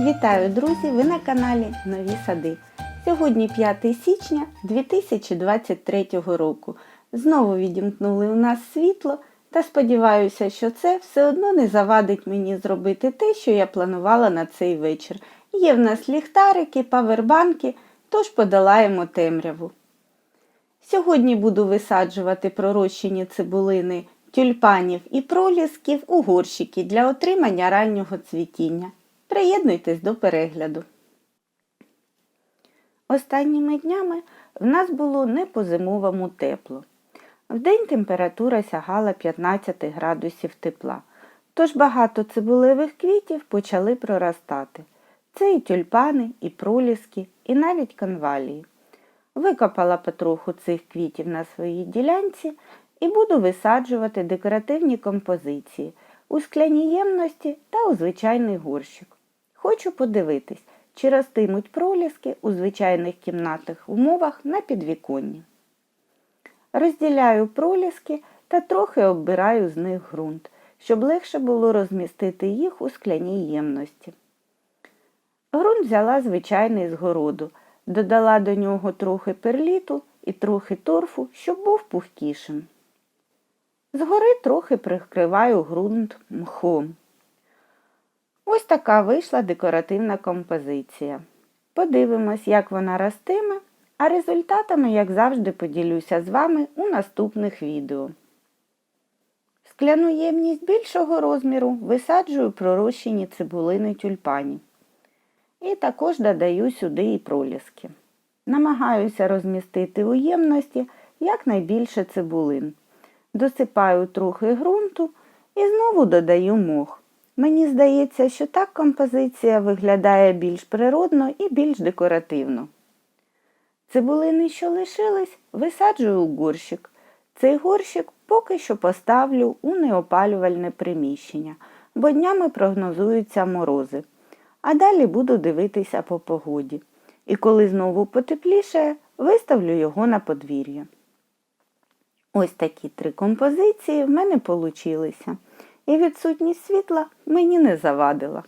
Вітаю, друзі! Ви на каналі Нові Сади. Сьогодні 5 січня 2023 року. Знову відімкнули у нас світло та сподіваюся, що це все одно не завадить мені зробити те, що я планувала на цей вечір. Є в нас ліхтарики, павербанки, тож подолаємо темряву. Сьогодні буду висаджувати пророщені цибулини тюльпанів і пролісків у горщики для отримання раннього цвітіння. Приєднуйтесь до перегляду. Останніми днями в нас було не по-зимовому тепло. Вдень температура сягала 15 градусів тепла, тож багато цибулевих квітів почали проростати. Це і тюльпани, і проліски, і навіть конвалії. Викопала потроху цих квітів на своїй ділянці і буду висаджувати декоративні композиції у скляні ємності та у звичайний горщик. Хочу подивитись, чи ростимуть проліски у звичайних кімнатних умовах на підвіконні. Розділяю проліски та трохи оббираю з них ґрунт, щоб легше було розмістити їх у скляній ємності. Грунт взяла звичайний з городу, додала до нього трохи перліту і трохи торфу, щоб був пухкішим. Згори трохи прикриваю ґрунт мхом. Ось така вийшла декоративна композиція. Подивимось, як вона ростиме, а результатами, як завжди, поділюся з вами у наступних відео. Скляну ємність більшого розміру висаджую пророщені цибулини тюльпані. І також додаю сюди і проліски. Намагаюся розмістити у ємності якнайбільше цибулин. Досипаю трохи ґрунту і знову додаю мох. Мені здається, що так композиція виглядає більш природно і більш декоративно. Цибулини, що лишились, висаджую у горщик. Цей горщик поки що поставлю у неопалювальне приміщення, бо днями прогнозуються морози. А далі буду дивитися по погоді. І коли знову потепліше, виставлю його на подвір'я. Ось такі три композиції в мене получилися і відсутність світла мені не завадила.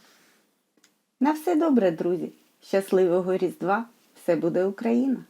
На все добре, друзі! Щасливого Різдва! Все буде Україна!